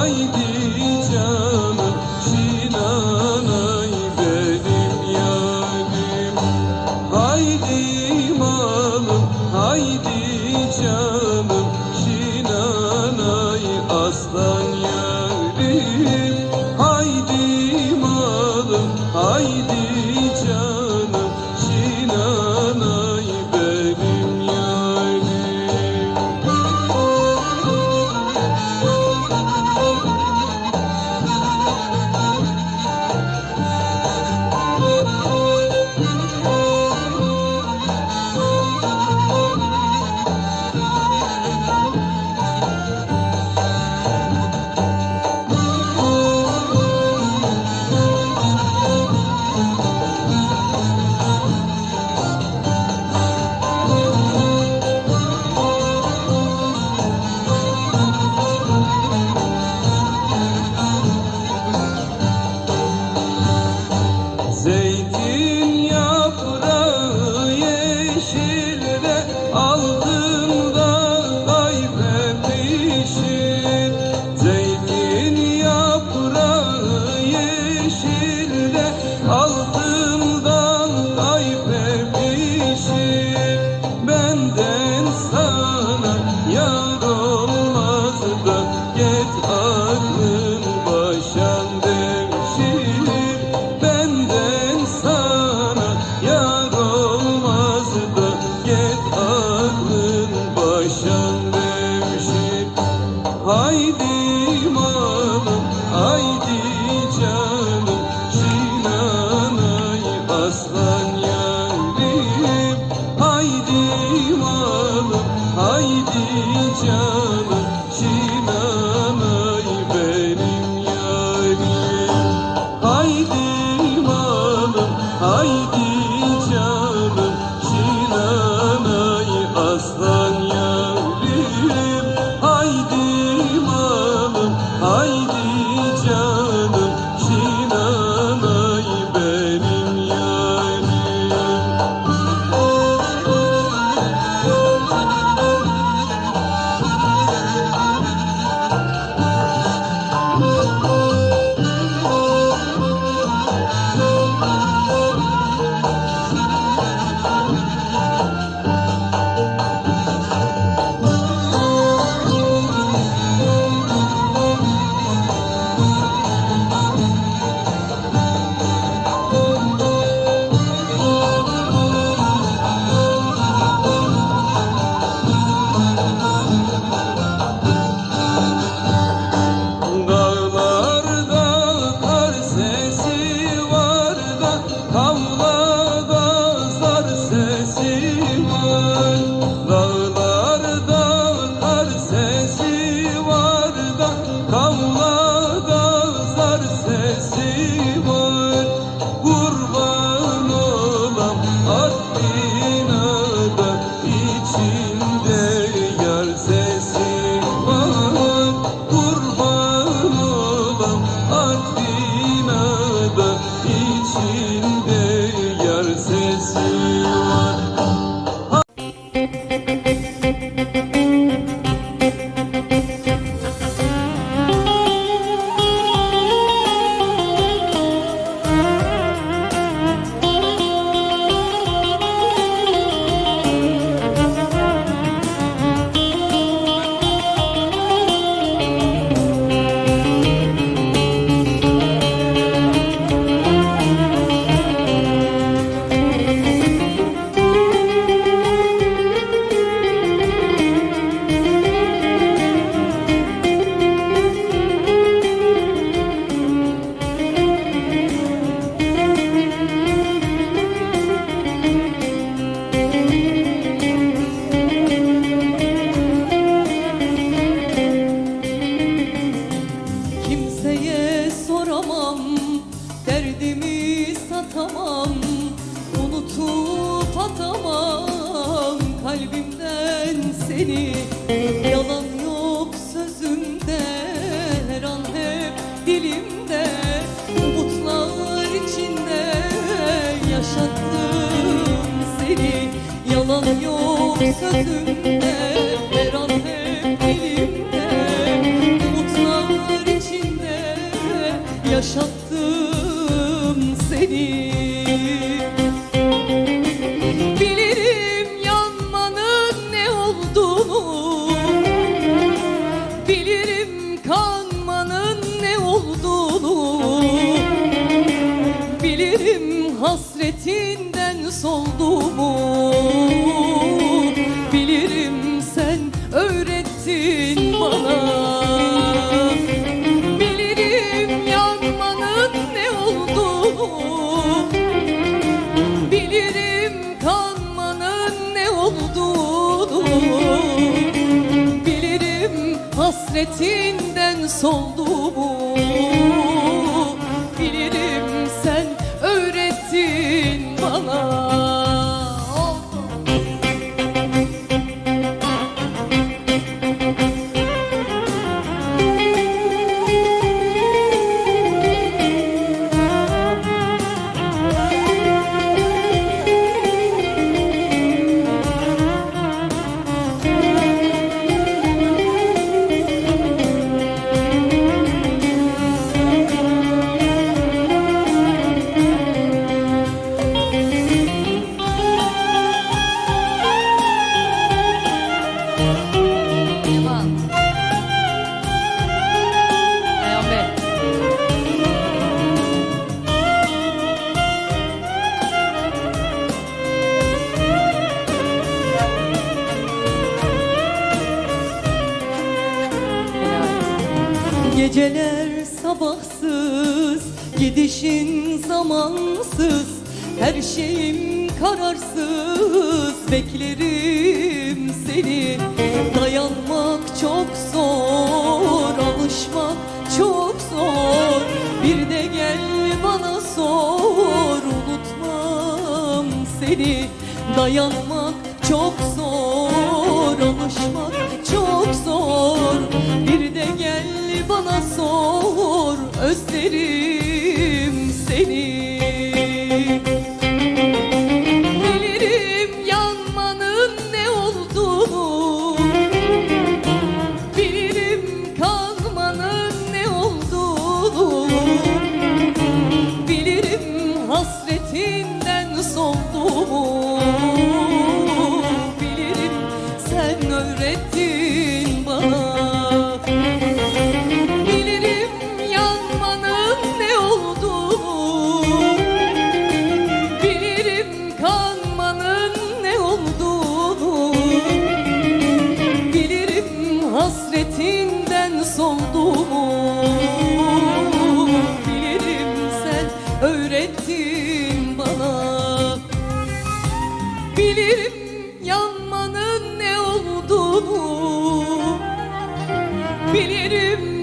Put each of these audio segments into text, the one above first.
haydi. atamam Unutup atamam kalbimden seni. Yalan yok sözümde her an hep dilimde Umutlar içinde yaşattım seni. Yalan yok sözümde Hasretinden soldu. beklerim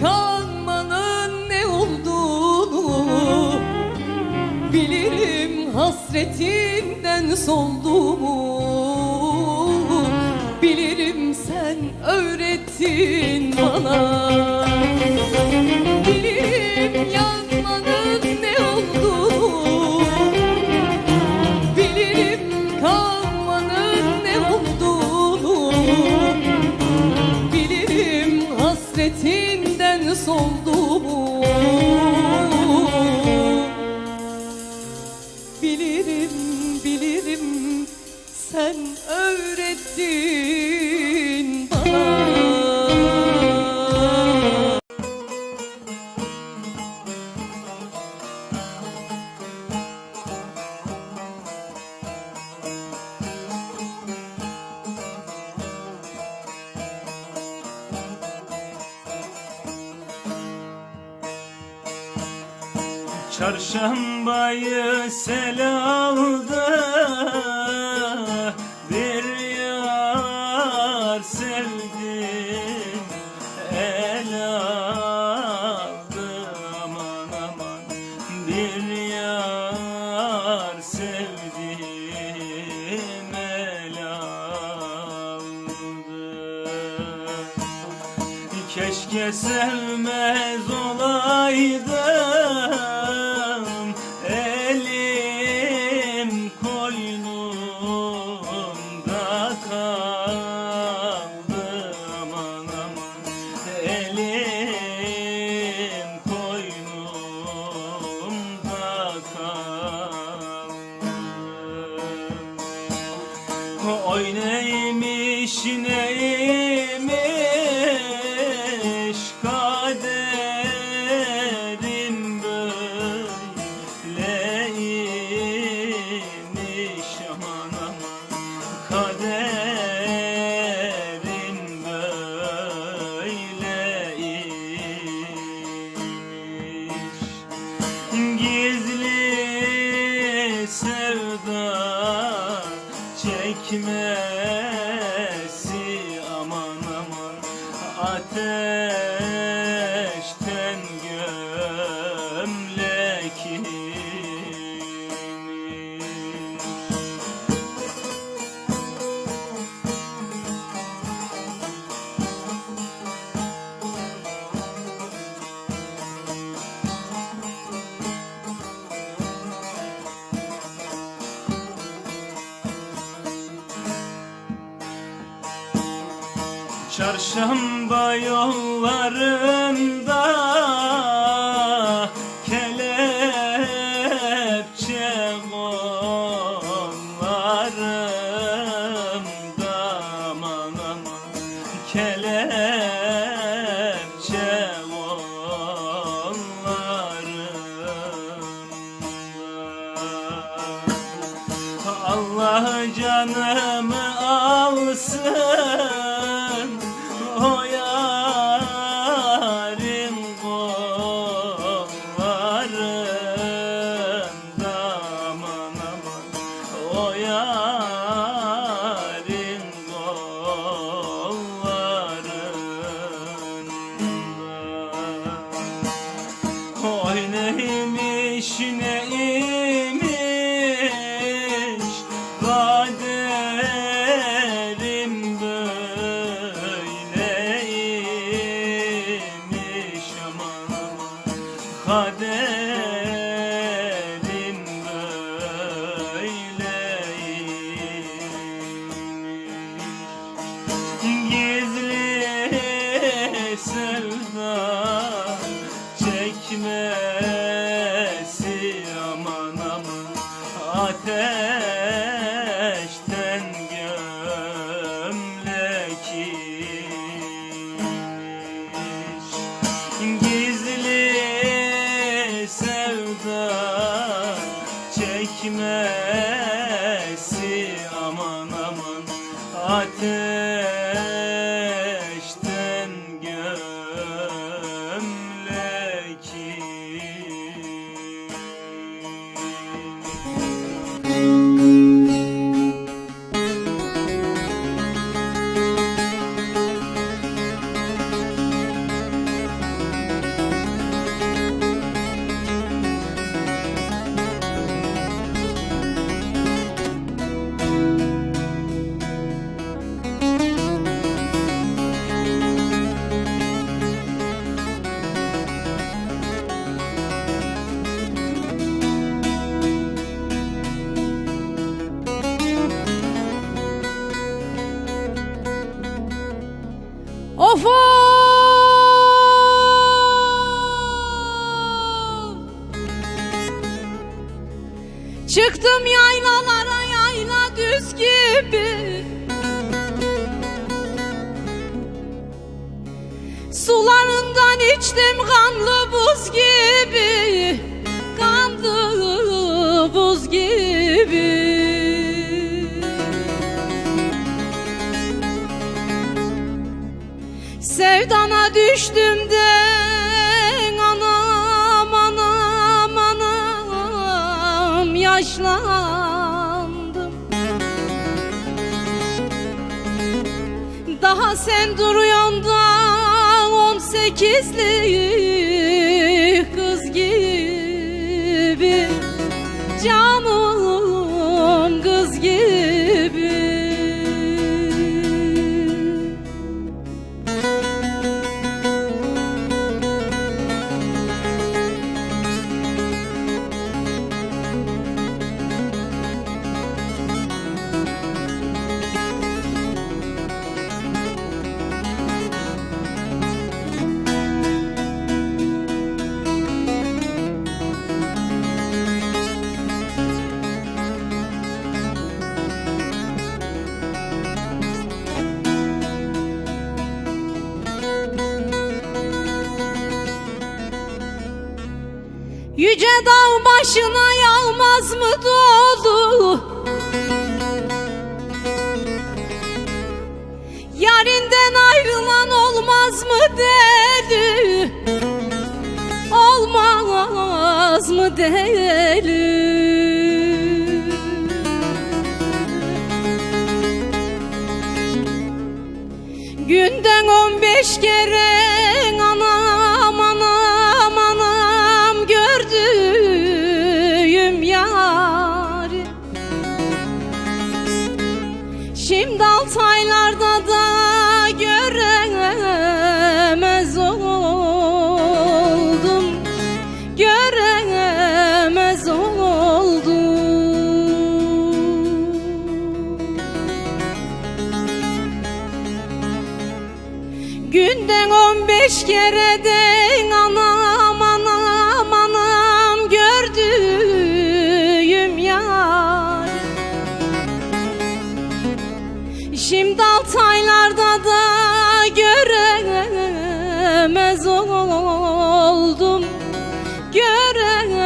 kanmanın ne olduğunu Bilirim hasretinden solduğumu Bilirim sen öğrettin bana. Bilirim ya Çarşambayı sel aldı. Çarşamba yollarında Sen duruyorsun da on sekizli kız gibi. Can başına yağmaz mı dolu? Yarinden ayrılan olmaz mı deli? Olmaz mı deli? Günden on beş kere göremez oldum. Göremez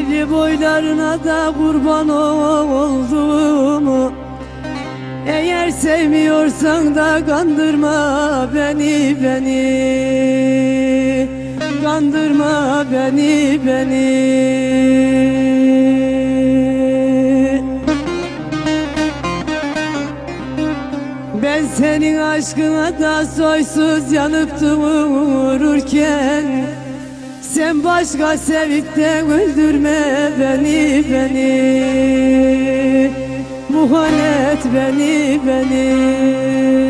Sevgi boylarına da kurban oldum Eğer sevmiyorsan da kandırma beni beni. Kandırma beni beni. Ben senin aşkına da soysuz yanıp dururken Sen başka sevip de öldürme beni beni. Muhanet beni beni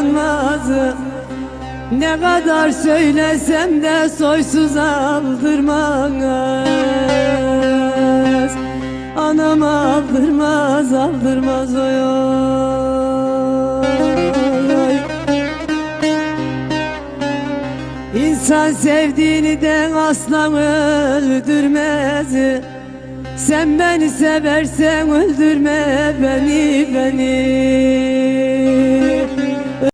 yanmaz Ne kadar söylesem de soysuz aldırmaz. Anam aldırmaz aldırmaz oy oy İnsan sevdiğini de asla öldürmez Sen beni seversen öldürme beni beni